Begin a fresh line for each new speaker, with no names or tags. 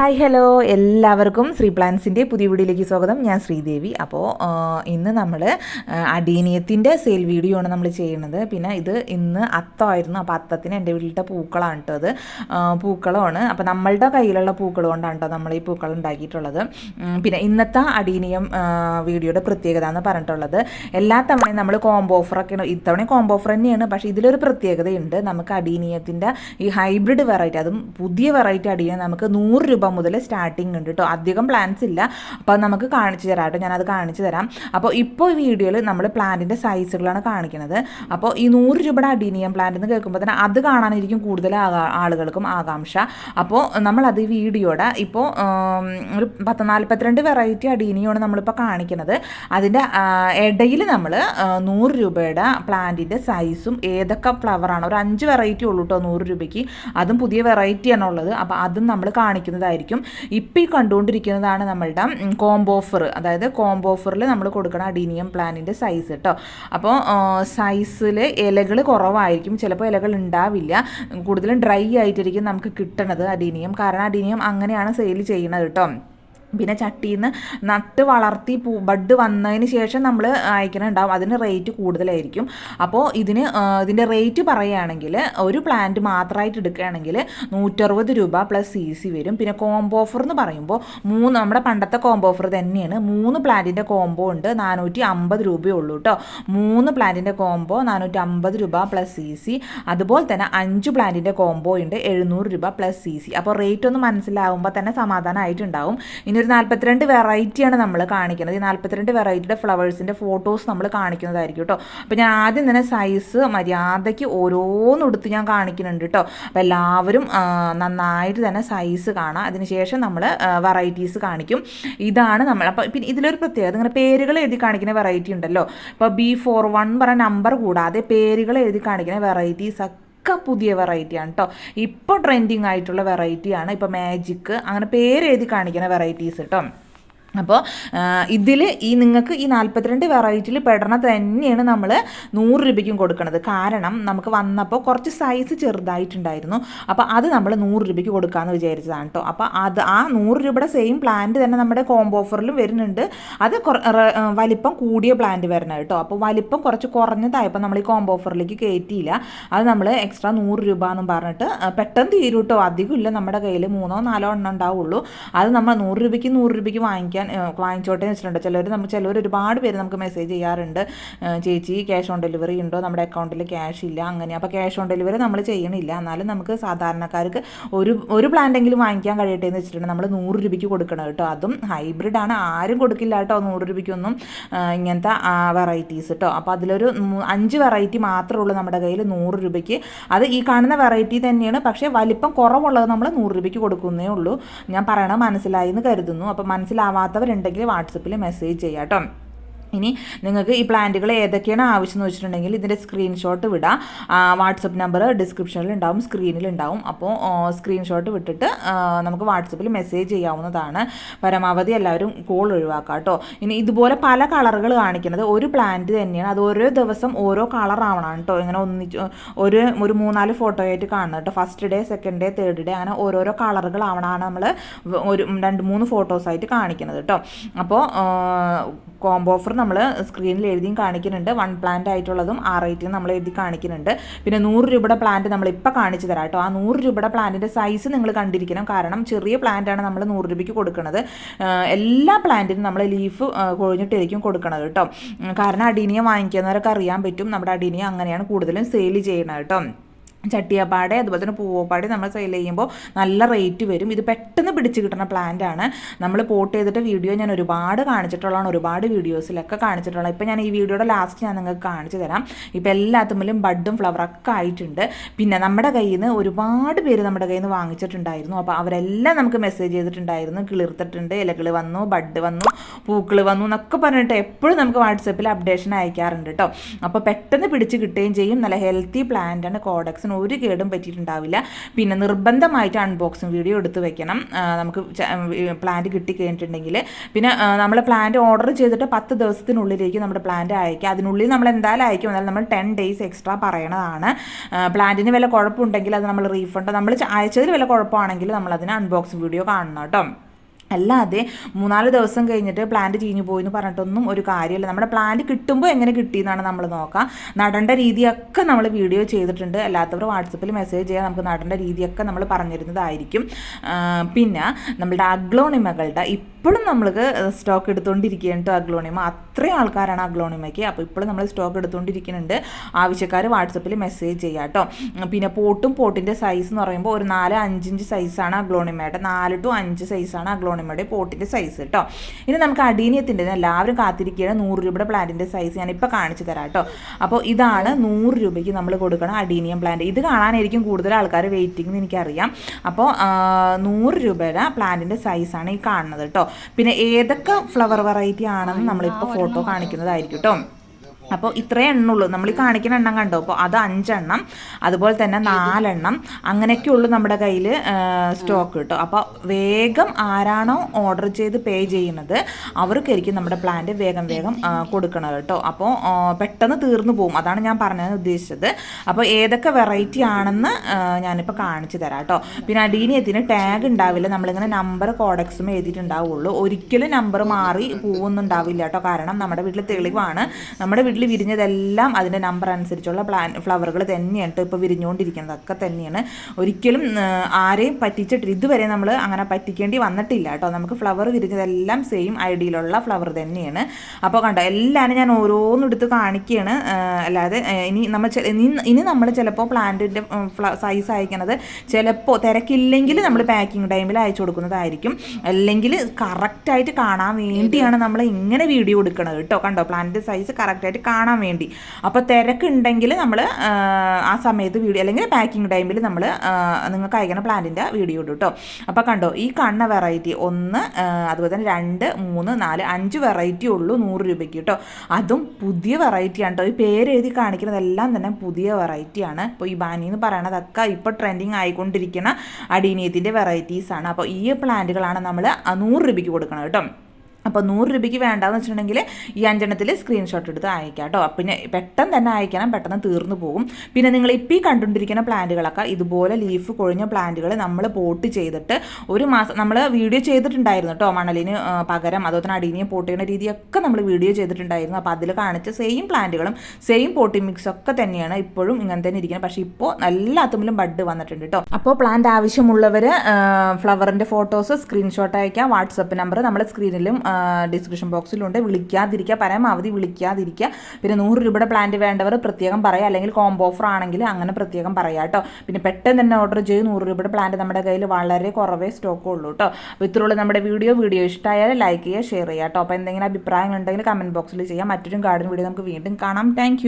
Hi hello. എല്ലാവർക്കും ശ്രീ പ്ലാൻസിന്റെ പുതിയ വീഡിയോയിലേക്ക് സ്വാഗതം. ഞാൻ ശ്രീദേവി. അപ്പോൾ ഇന്ന് നമ്മൾ അടീനിയത്തിന്റെ സെയിൽ വീഡിയോ ആണ് നമ്മൾ ചെയ്യുന്നത്. പിന്നെ ഇത് ഇന്ന് അത്തമായിരുന്നു അപ്പോൾ അത്തത്തിന് എന്റെ വീട്ടിലത്തെ പൂക്കളാണ് കേട്ടോ അത്. പൂക്കളമാണ്. അപ്പോൾ നമ്മളുടെ കയ്യിലുള്ള പൂക്കൾ കൊണ്ടാണ് കേട്ടോ നമ്മൾ ഈ പൂക്കൾ ഉണ്ടാക്കിയിട്ടുള്ളത്. പിന്നെ ഇന്നത്തെ അടീനിയം വീഡിയോയുടെ പ്രത്യേകത എന്ന് പറഞ്ഞിട്ടുള്ളത് എല്ലാ തവണയും നമ്മൾ കോംബോ ഓഫറൊക്കെയാണ് ഇത്തവണ കോംബോ ഓഫർ തന്നെയാണ്. പക്ഷേ ഇതിലൊരു പ്രത്യേകതയുണ്ട്. നമുക്ക് അടീനിയത്തിന്റെ ഈ ഹൈബ്രിഡ് വെറൈറ്റി അതും പുതിയ വെറൈറ്റി അടീനിയം നമുക്ക് നൂറ് രൂപ മുതൽ സ്റ്റാർട്ടിങ് ഉണ്ട് കേട്ടോ അധികം പ്ലാൻസ് ഇല്ല. അപ്പോൾ നമുക്ക് കാണിച്ചു തരാം കേട്ടോ ഞാനത് കാണിച്ചു തരാം. അപ്പോൾ ഇപ്പോൾ ഈ വീഡിയോയിൽ നമ്മൾ പ്ലാന്റിന്റെ സൈസുകളാണ് കാണിക്കുന്നത് അപ്പോൾ ഈ നൂറ് രൂപയുടെ അഡീനിയം പ്ലാന്റ് എന്ന് കേൾക്കുമ്പോൾ തന്നെ അത് കാണാനായിരിക്കും കൂടുതൽ ആളുകൾക്കും ആകാംക്ഷ. അപ്പോൾ നമ്മളത് ഈ വീഡിയോയുടെ ഇപ്പോൾ ഒരു പത്ത് നാൽപ്പത്തിരണ്ട് വെറൈറ്റി അഡീനിയമാണ് നമ്മളിപ്പോൾ കാണിക്കുന്നത് അതിന്റെ ഇടയിൽ നമ്മൾ നൂറ് രൂപയുടെ പ്ലാന്റിന്റെ സൈസും ഏതൊക്കെ ഫ്ലവറാണ് ഒരു അഞ്ച് വെറൈറ്റി ഉള്ളൂ കേട്ടോ നൂറ് രൂപയ്ക്ക്. അതും പുതിയ വെറൈറ്റി ആണുള്ളത്. അപ്പോൾ അതും നമ്മൾ കാണിക്കുന്നതായിരിക്കും ഇപ്പോൾ ഈ കണ്ടുകൊണ്ടിരിക്കുന്നതാണ് നമ്മളുടെ കോംബോ ഓഫർ അതായത് കോംബോ ഓഫറിൽ നമ്മൾ കൊടുക്കുന്ന അഡീനിയം പ്ലാനിന്റെ സൈസ് കേട്ടോ അപ്പോൾ സൈസിൽ ഇലകൾ കുറവായിരിക്കും. ചിലപ്പോൾ ഇലകൾ ഉണ്ടാവില്ല. കൂടുതലും ഡ്രൈ ആയിട്ടിരിക്കും നമുക്ക് കിട്ടണത് അഡീനിയം. കാരണം അഡീനിയം അങ്ങനെയാണ് സെയിൽ ചെയ്യണത് കേട്ടോ പിന്നെ ചട്ടിയിൽ നിന്ന് നട്ട് വളർത്തി പൂ ബഡ് വന്നതിന് ശേഷം നമ്മൾ അയക്കണുണ്ടാവും. അതിന് റേറ്റ് കൂടുതലായിരിക്കും. അപ്പോൾ ഇതിന് ഇതിന്റെ റേറ്റ് പറയുകയാണെങ്കിൽ ഒരു പ്ലാന്റ് മാത്രമായിട്ട് എടുക്കുകയാണെങ്കിൽ നൂറ്ററുപത് രൂപ പ്ലസ് സി സി വരും. പിന്നെ കോംബോ ഓഫർ എന്ന് പറയുമ്പോൾ മൂന്ന് നമ്മുടെ പണ്ടത്തെ കോംബോ ഓഫർ തന്നെയാണ്. മൂന്ന് പ്ലാന്റിന്റെ കോംബോ ഉണ്ട് നാനൂറ്റി അമ്പത് രൂപയേ ഉള്ളൂ കേട്ടോ മൂന്ന് പ്ലാന്റിന്റെ കോംബോ നാനൂറ്റി അമ്പത് രൂപ പ്ലസ് സി സി അതുപോലെ തന്നെ അഞ്ച് പ്ലാന്റിന്റെ കോംബോ ഉണ്ട് എഴുന്നൂറ് രൂപ പ്ലസ് സി സി അപ്പോൾ റേറ്റ് ഒന്ന് മനസ്സിലാവുമ്പോൾ തന്നെ സമാധാനമായിട്ടുണ്ടാവും. ഇനി ഒരു നാൽപ്പത്തിരണ്ട് വെറൈറ്റിയാണ് നമ്മൾ കാണിക്കുന്നത്. ഈ നാൽപ്പത്തിരണ്ട് വെറൈറ്റിയുടെ ഫ്ലവേഴ്സിന്റെ ഫോട്ടോസ് നമ്മൾ കാണിക്കുന്നതായിരിക്കും കേട്ടോ അപ്പോൾ ഞാൻ ആദ്യം തന്നെ സൈസ് മര്യാദയ്ക്ക് ഓരോന്നും എടുത്ത് ഞാൻ കാണിക്കുന്നുണ്ട് കേട്ടോ അപ്പോൾ എല്ലാവരും നന്നായിട്ട് തന്നെ സൈസ് കാണാം. അതിനുശേഷം നമ്മൾ വെറൈറ്റീസ് കാണിക്കും. ഇതാണ് നമ്മൾ അപ്പോൾ പിന്നെ ഇതിലൊരു പ്രത്യേകത ഇങ്ങനെ പേരുകൾ എഴുതി കാണിക്കുന്ന വെറൈറ്റി ഉണ്ടല്ലോ. ഇപ്പോൾ ബി ഫോർ വൺ പറഞ്ഞ നമ്പർ കൂടാതെ പേരുകൾ എഴുതി കാണിക്കുന്ന വെറൈറ്റീസ് ഒക്കെ പുതിയ വെറൈറ്റിയാണ് കേട്ടോ ഇപ്പോൾ ട്രെൻഡിങ് ആയിട്ടുള്ള വെറൈറ്റിയാണ് ഇപ്പോൾ മാജിക്ക് അങ്ങനെ പേര് എഴുതി കാണിക്കുന്ന വെറൈറ്റീസ് കേട്ടോ അപ്പോൾ ഇതിൽ ഈ നിങ്ങൾക്ക് ഈ നാൽപ്പത്തിരണ്ട് വെറൈറ്റിയിൽ പെടണ തന്നെയാണ് നമ്മൾ നൂറ് രൂപയ്ക്കും കൊടുക്കുന്നത് കാരണം നമുക്ക് വന്നപ്പോൾ കുറച്ച് സൈസ് ചെറുതായിട്ടുണ്ടായിരുന്നു. അപ്പോൾ അത് നമ്മൾ നൂറ് രൂപയ്ക്ക് കൊടുക്കാമെന്ന് വിചാരിച്ചതാണ് കേട്ടോ അപ്പോൾ അത് ആ നൂറ് രൂപയുടെ സെയിം പ്ലാന്റ് തന്നെ നമ്മുടെ കോംബോ ഓഫറിലും വരുന്നുണ്ട്. അത് വലിപ്പം കൂടിയ പ്ലാന്റ് വരണം കേട്ടോ അപ്പോൾ വലിപ്പം കുറച്ച് കുറഞ്ഞതായപ്പോൾ നമ്മൾ ഈ കോംബോ ഓഫറിലേക്ക് കയറ്റിയില്ല അത് നമ്മൾ എക്സ്ട്രാ നൂറ് രൂപ എന്നും പറഞ്ഞിട്ട് പെട്ടെന്ന് തീരും കേട്ടോ അധികം ഇല്ല നമ്മുടെ കയ്യിൽ മൂന്നോ നാലോ എണ്ണം ഉണ്ടാവുള്ളൂ. അത് നമ്മൾ നൂറ് രൂപയ്ക്ക് നൂറ് രൂപയ്ക്ക് വാങ്ങിക്കാൻ വാങ്ങിച്ചോട്ടെ വെച്ചിട്ടുണ്ട്. ചിലർ നമുക്ക് ചിലർ ഒരുപാട് പേര് നമുക്ക് മെസ്സേജ് ചെയ്യാറുണ്ട്. ചേച്ചി ക്യാഷ് ഓൺ ഡെലിവറി ഉണ്ടോ? നമ്മുടെ അക്കൗണ്ടിൽ ക്യാഷ് ഇല്ല അങ്ങനെ. അപ്പോൾ ക്യാഷ് ഓൺ ഡെലിവറി നമ്മൾ ചെയ്യണില്ല. എന്നാലും നമുക്ക് സാധാരണക്കാർക്ക് ഒരു ഒരു പ്ലാന്റെങ്കിലും വാങ്ങിക്കാൻ കഴിയട്ടെ എന്ന് വെച്ചിട്ടുണ്ട്. നമ്മൾ നൂറ് രൂപയ്ക്ക് കൊടുക്കണം കേട്ടോ. അതും ഹൈബ്രിഡ് ആണ്. ആരും കൊടുക്കില്ല കേട്ടോ നൂറ് രൂപയ്ക്കൊന്നും. ഇങ്ങനത്തെ വെറൈറ്റീസ് കേട്ടോ അപ്പോൾ അതിലൊരു അഞ്ച് വെറൈറ്റി മാത്രമേ ഉള്ളൂ നമ്മുടെ കയ്യിൽ നൂറ് രൂപയ്ക്ക്. അത് ഈ കാണുന്ന വെറൈറ്റി തന്നെയാണ്. പക്ഷേ വലിപ്പം കുറവുള്ളത് നമ്മൾ നൂറ് രൂപയ്ക്ക് കൊടുക്കുന്നേ ഉള്ളൂ. ഞാൻ പറയണത് മനസ്സിലായി എന്ന് കരുതുന്നു. അപ്പോൾ മനസ്സിലാവാത്തവരുണ്ടെങ്കിൽ വാട്സപ്പിൽ മെസ്സേജ് ചെയ്യാം കേട്ടോ. ഇനി നിങ്ങൾക്ക് ഈ പ്ലാന്റുകൾ ഏതൊക്കെയാണ് ആവശ്യം എന്ന് വെച്ചിട്ടുണ്ടെങ്കിൽ ഇതിന്റെ സ്ക്രീൻഷോട്ട് വിടാം വാട്സപ്പ് നമ്പർ ഡിസ്ക്രിപ്ഷനിൽ ഉണ്ടാവും സ്ക്രീനിൽ ഉണ്ടാവും. അപ്പോൾ സ്ക്രീൻഷോട്ട് വിട്ടിട്ട് നമുക്ക് വാട്സപ്പിൽ മെസ്സേജ് ചെയ്യാവുന്നതാണ്. പരമാവധി എല്ലാവരും കോൾ ഒഴിവാക്കാം കേട്ടോ. ഇനി ഇതുപോലെ പല കളറുകൾ കാണിക്കുന്നത് ഒരു പ്ലാന്റ് തന്നെയാണ്. അത് ഓരോ ദിവസം ഓരോ കളർ ആവണം കേട്ടോ. ഇങ്ങനെ ഒന്നിച്ച് ഒരു ഒരു മൂന്നാൽ ഫോട്ടോ ആയിട്ട് കാണുന്നത് കേട്ടോ. First day second day third day അങ്ങനെ ഓരോരോ കളറുകൾ ആവണമാണ് നമ്മൾ ഒരു രണ്ട് മൂന്ന് ഫോട്ടോസായിട്ട് കാണിക്കുന്നത് കേട്ടോ. അപ്പോൾ കോംബോ ഓഫർ നമ്മൾ സ്ക്രീനിൽ എഴുതിയും കാണിക്കുന്നുണ്ട്. വൺ പ്ലാന്റ് ആയിട്ടുള്ളതും ആ റേറ്റിൽ നമ്മൾ എഴുതി കാണിക്കുന്നുണ്ട്. പിന്നെ നൂറ് രൂപയുടെ പ്ലാന്റ് നമ്മൾ ഇപ്പോൾ കാണിച്ചു തരാം കേട്ടോ. ആ നൂറ് രൂപയുടെ പ്ലാന്റിന്റെ സൈസ് നിങ്ങൾ കണ്ടിരിക്കണം. കാരണം ചെറിയ പ്ലാന്റാണ് നമ്മൾ നൂറ് രൂപയ്ക്ക് കൊടുക്കുന്നത് എല്ലാ പ്ലാന്റിനും നമ്മൾ ലീഫ് കൊഴിഞ്ഞിട്ടായിരിക്കും കൊടുക്കണത് കേട്ടോ. കാരണം അടീനിയ വാങ്ങിക്കുന്നവരൊക്കെ അറിയാൻ പറ്റും. നമ്മുടെ അടീനിയ അങ്ങനെയാണ് കൂടുതലും സെയിൽ ചെയ്യണത് കേട്ടോ. ചട്ടിയപ്പാടെ അതുപോലെ തന്നെ പൂവപ്പാടെ നമ്മൾ സെയിൽ ചെയ്യുമ്പോൾ നല്ല റേറ്റ് വരും. ഇത് പെട്ടെന്ന് പിടിച്ച് കിട്ടുന്ന പ്ലാന്റ് ആണ്. നമ്മൾ പോട്ട് ചെയ്തിട്ട് വീഡിയോ ഞാൻ ഒരുപാട് കാണിച്ചിട്ടുള്ളതാണ്. ഒരുപാട് വീഡിയോസിലൊക്കെ കാണിച്ചിട്ടുള്ളത് ഇപ്പോൾ ഞാൻ ഈ വീഡിയോയുടെ ലാസ്റ്റ് ഞാൻ നിങ്ങൾക്ക് കാണിച്ചു തരാം. ഇപ്പോൾ എല്ലാത്തുമ്മിലും ബഡും ഫ്ലവറൊക്കെ ആയിട്ടുണ്ട്. പിന്നെ നമ്മുടെ കയ്യിൽ നിന്ന് ഒരുപാട് പേര് നമ്മുടെ കയ്യിൽ നിന്ന് വാങ്ങിച്ചിട്ടുണ്ടായിരുന്നു. അപ്പോൾ അവരെല്ലാം നമുക്ക് മെസ്സേജ് ചെയ്തിട്ടുണ്ടായിരുന്നു. കിളിർത്തിട്ടുണ്ട് ഇലകൾ വന്നു ബഡ് വന്നു പൂക്കൾ വന്നു എന്നൊക്കെ പറഞ്ഞിട്ട് എപ്പോഴും നമുക്ക് വാട്സപ്പിൽ അപ്ഡേഷൻ അയക്കാറുണ്ട് കേട്ടോ അപ്പോൾ പെട്ടെന്ന് പിടിച്ച് കിട്ടുകയും ചെയ്യും. നല്ല ഹെൽത്തി പ്ലാന്റ് ആണ്. കോഡക്സ് പ്ലാന്റ്സിന് ഒരു കേടും പറ്റിയിട്ടുണ്ടാവില്ല. പിന്നെ നിർബന്ധമായിട്ട് അൺബോക്സിങ് വീഡിയോ എടുത്ത് വെക്കണം. നമുക്ക് പ്ലാന്റ് കിട്ടി കഴിഞ്ഞിട്ടുണ്ടെങ്കിൽ. പിന്നെ നമ്മൾ പ്ലാന്റ് ഓർഡർ ചെയ്തിട്ട് പത്ത് ദിവസത്തിനുള്ളിലേക്ക് നമ്മുടെ പ്ലാന്റ് അയക്കുക അതിനുള്ളിൽ നമ്മൾ എന്തായാലും അയക്കും. എന്നാലും നമ്മൾ ടെൻ ഡേയ്സ് എക്സ്ട്രാ പറയണതാണ്. പ്ലാന്റിന് വില കുഴപ്പമുണ്ടെങ്കിൽ അത് നമ്മൾ റീഫണ്ട് നമ്മൾ അയച്ചതിൽ വില കുഴപ്പമാണെങ്കിൽ നമ്മൾ അതിന് അൺബോക്സിങ് വീഡിയോ കാണണം കേട്ടോ. അല്ലാതെ മൂന്നാൽ ദിവസം കഴിഞ്ഞിട്ട് പ്ലാന്റ് ചീഞ്ഞു പോയി എന്ന് പറഞ്ഞിട്ടൊന്നും ഒരു കാര്യമില്ല. നമ്മുടെ പ്ലാന്റ് കിട്ടുമ്പോൾ എങ്ങനെ കിട്ടിയെന്നാണ് നമ്മൾ നോക്കുക നടേണ്ട രീതിയൊക്കെ നമ്മൾ വീഡിയോ ചെയ്തിട്ടുണ്ട്. അല്ലാത്തവർ വാട്സപ്പിൽ മെസ്സേജ് ചെയ്യാൻ നമുക്ക് നടേണ്ട രീതിയൊക്കെ നമ്മൾ പറഞ്ഞിരുന്നതായിരിക്കും. പിന്നെ നമ്മളുടെ അഗ്ലോണിമകളുടെ ഇപ്പോഴും നമ്മൾക്ക് സ്റ്റോക്ക് എടുത്തുകൊണ്ടിരിക്കുകയാണ് കേട്ടോ അഗ്ലോണിമ. അത്രയും ആൾക്കാരാണ് അഗ്ലോണിമയ്ക്ക്. അപ്പോൾ ഇപ്പോഴും നമ്മൾ സ്റ്റോക്ക് എടുത്തുകൊണ്ടിരിക്കുന്നുണ്ട് ആവശ്യക്കാർ വാട്സപ്പിൽ മെസ്സേജ് ചെയ്യാം കേട്ടോ പിന്നെ പോട്ടും പോട്ടിന്റെ സൈസ് എന്ന് പറയുമ്പോൾ ഒരു നാല് അഞ്ചിഞ്ച് സൈസാണ് അഗ്ലോണിമയുടെ. നാല് ടു അഞ്ച് സൈസാണ് അഗ്ലോണിമയുടെ പോട്ടിന്റെ സൈസ് കേട്ടോ ഇനി നമുക്ക് അടീനിയത്തിന്റെ എല്ലാവരും കാത്തിരിക്കുകയാണ്. നൂറ് രൂപയുടെ പ്ലാന്റിന്റെ സൈസ് ഞാനിപ്പോൾ കാണിച്ചു തരാം കേട്ടോ അപ്പോൾ ഇതാണ് നൂറ് രൂപയ്ക്ക് നമ്മൾ കൊടുക്കണം അടീനിയം പ്ലാന്റ് ഇത് കാണാനായിരിക്കും കൂടുതൽ ആൾക്കാർ വെയിറ്റിംഗ് എന്ന് എനിക്കറിയാം. അപ്പോൾ നൂറ് രൂപയുടെ പ്ലാന്റിന്റെ സൈസാണ് ഈ കാണുന്നത് കേട്ടോ പിന്നെ ഏതൊക്കെ ഫ്ലവർ വെറൈറ്റി ആണെന്ന് നമ്മളിപ്പോൾ ഫോട്ടോ കാണിക്കുന്നതായിരിക്കും കേട്ടോ അപ്പോൾ ഇത്രയേ എണ്ണുള്ളൂ. നമ്മൾ ഈ കാണിക്കുന്ന എണ്ണം കണ്ടോ? അപ്പോൾ അത് അഞ്ചെണ്ണം അതുപോലെ തന്നെ നാലെണ്ണം. അങ്ങനെയൊക്കെ ഉള്ളൂ നമ്മുടെ കയ്യിൽ സ്റ്റോക്ക് കിട്ടും. അപ്പോൾ വേഗം ആരാണോ ഓർഡർ ചെയ്ത് പേ ചെയ്യുന്നത് അവർക്കായിരിക്കും നമ്മുടെ പ്ലാന്റ് വേഗം വേഗം കൊടുക്കണം കേട്ടോ. അപ്പോൾ പെട്ടെന്ന് തീർന്നു പോകും അതാണ് ഞാൻ പറഞ്ഞത് ഉദ്ദേശിച്ചത്. അപ്പോൾ ഏതൊക്കെ വെറൈറ്റി ആണെന്ന് ഞാനിപ്പോൾ കാണിച്ചു തരാം കേട്ടോ. പിന്നെ അടീനിയത്തിന് ടാഗ് ഉണ്ടാവില്ല. നമ്മളിങ്ങനെ നമ്പർ കോഡക്സും എഴുതിയിട്ടുണ്ടാവുള്ളൂ. ഒരിക്കലും നമ്പർ മാറി പോകുന്നുണ്ടാവില്ല കേട്ടോ. കാരണം നമ്മുടെ വീട്ടിൽ തെളിവാണ്. നമ്മുടെ വീട്ടിൽ വിരിഞ്ഞതെല്ലാം അതിന്റെ നമ്പർ അനുസരിച്ചുള്ള പ്ലാൻ ഫ്ലവറുകൾ തന്നെയാണ് കേട്ടോ ഇപ്പോൾ വിരിഞ്ഞുകൊണ്ടിരിക്കുന്നതൊക്കെ തന്നെയാണ്. ഒരിക്കലും ആരെയും പറ്റിച്ചിട്ടില്ല. ഇതുവരെ നമ്മൾ അങ്ങനെ പറ്റിക്കേണ്ടി വന്നിട്ടില്ല കേട്ടോ. നമുക്ക് ഫ്ലവർ വിരിഞ്ഞതെല്ലാം സെയിം ഐഡിയിലുള്ള ഫ്ലവർ തന്നെയാണ്. അപ്പോൾ കണ്ടോ എല്ലാവരും ഞാൻ ഓരോന്നും എടുത്ത് കാണിക്കുകയാണ് അല്ലാതെ ഇനി നമ്മൾ ഇനി നമ്മൾ ചിലപ്പോൾ പ്ലാന്റിന്റെ സൈസ് അയക്കുന്നത് ചിലപ്പോൾ തിരക്കില്ലെങ്കിൽ നമ്മൾ പാക്കിംഗ് ടൈമിൽ അയച്ചു കൊടുക്കുന്നതായിരിക്കും. അല്ലെങ്കിൽ കറക്റ്റായിട്ട് കാണാൻ വേണ്ടിയാണ് നമ്മൾ ഇങ്ങനെ വീഡിയോ എടുക്കുന്നത് കേട്ടോ. കണ്ടോ പ്ലാന്റിന്റെ സൈസ് കറക്റ്റായിട്ട് കാണാൻ വേണ്ടി. അപ്പോൾ തിരക്കുണ്ടെങ്കിൽ നമ്മൾ ആ സമയത്ത് വീഡിയോ അല്ലെങ്കിൽ പാക്കിംഗ് ടൈമിൽ നമ്മൾ നിങ്ങൾക്ക് അയക്കുന്ന പ്ലാന്റിന്റെ വീഡിയോ ഇടും കേട്ടോ അപ്പോൾ കണ്ടോ ഈ കാണുന്ന വെറൈറ്റി ഒന്ന് അതുപോലെ തന്നെ രണ്ട് മൂന്ന് നാല് അഞ്ച് വെറൈറ്റി ഉള്ളൂ നൂറ് രൂപയ്ക്ക് കേട്ടോ അതും പുതിയ വെറൈറ്റിയാണ് കേട്ടോ ഈ പേര് കാണിക്കുന്നതെല്ലാം തന്നെ പുതിയ വെറൈറ്റിയാണ് ഇപ്പോൾ ഈ ബാനി എന്ന് പറയണതൊക്കെ ഇപ്പോൾ ട്രെൻഡിങ് ആയിക്കൊണ്ടിരിക്കുന്ന അടീനിയത്തിന്റെ വെറൈറ്റീസാണ് അപ്പോൾ ഈ പ്ലാന്റുകളാണ് നമ്മൾ നൂറ് രൂപയ്ക്ക് കൊടുക്കണം കേട്ടോ അപ്പോൾ നൂറ് രൂപയ്ക്ക് വേണ്ടാന്ന് വെച്ചിട്ടുണ്ടെങ്കിൽ ഈ അഞ്ചെണ്ണത്തിൽ സ്ക്രീൻഷോട്ട് എടുത്ത് അയക്കാം കേട്ടോ. പിന്നെ പെട്ടെന്ന് തന്നെ അയക്കണം പെട്ടെന്ന് തീർന്നു പോകും. പിന്നെ നിങ്ങൾ ഇപ്പോൾ ഈ കണ്ടുകൊണ്ടിരിക്കുന്ന പ്ലാന്റുകളൊക്കെ ഇതുപോലെ ലീഫ് കൊഴിഞ്ഞ പ്ലാന്റുകൾ നമ്മൾ പോട്ട് ചെയ്തിട്ട് ഒരു മാസം നമ്മൾ വീഡിയോ ചെയ്തിട്ടുണ്ടായിരുന്നു കേട്ടോ മണലിന് പകരം. അതുപോലെ തന്നെ അടീനിയെ പോട്ട് ചെയ്യുന്ന രീതിയൊക്കെ നമ്മൾ വീഡിയോ ചെയ്തിട്ടുണ്ടായിരുന്നു. അപ്പോൾ അതിൽ കാണിച്ച സെയിം പ്ലാന്റുകളും സെയിം പോട്ടിംഗ് മിക്സ് ഒക്കെ തന്നെയാണ് ഇപ്പോഴും ഇങ്ങനെ തന്നെ ഇരിക്കുന്നത്. പക്ഷേ ഇപ്പോൾ എല്ലാത്തിലും ബഡ് വന്നിട്ടുണ്ട് കേട്ടോ. അപ്പോൾ പ്ലാന്റ് ആവശ്യമുള്ളവർ ഫ്ലവറിന്റെ ഫോട്ടോസ് സ്ക്രീൻഷോട്ട് അയക്കാം. വാട്സപ്പ് നമ്പർ നമ്മൾ സ്ക്രീനിലും ഡിസ്ക്രിപ്ഷൻ ബോക്സിലുണ്ട് വിളിക്കാതിരിക്കുക പരമാവധി വിളിക്കാതിരിക്കുക. പിന്നെ നൂറ് രൂപയുടെ പ്ലാന്റ് വേണ്ടവർ പ്രത്യേകം പറയാം. അല്ലെങ്കിൽ കോംബോ ഓഫർ ആണെങ്കിൽ അങ്ങനെ പ്രത്യേകം പറയാം കേട്ടോ. പിന്നെ പെട്ടെന്ന് തന്നെ ഓർഡർ ചെയ്ത് നൂറ് രൂപയുടെ പ്ലാന്റ് നമ്മുടെ കയ്യിൽ വളരെ കുറവേ സ്റ്റോക്ക് ഉള്ളൂ കേട്ടോ. അപ്പോൾ ഇത്രയുള്ള നമ്മുടെ വീഡിയോ വീഡിയോ ഇഷ്ടമായാൽ ലൈക്ക് ചെയ്യുക ഷെയർ ചെയ്യുക കേട്ടോ. അപ്പോൾ എന്തെങ്കിലും അഭിപ്രായങ്ങൾ ഉണ്ടെങ്കിൽ കമന്റ് ബോക്സിൽ ചെയ്യാം. മറ്റൊരു ഗാർഡൻ വീഡിയോ നമുക്ക് വീണ്ടും കാണാം. താങ്ക്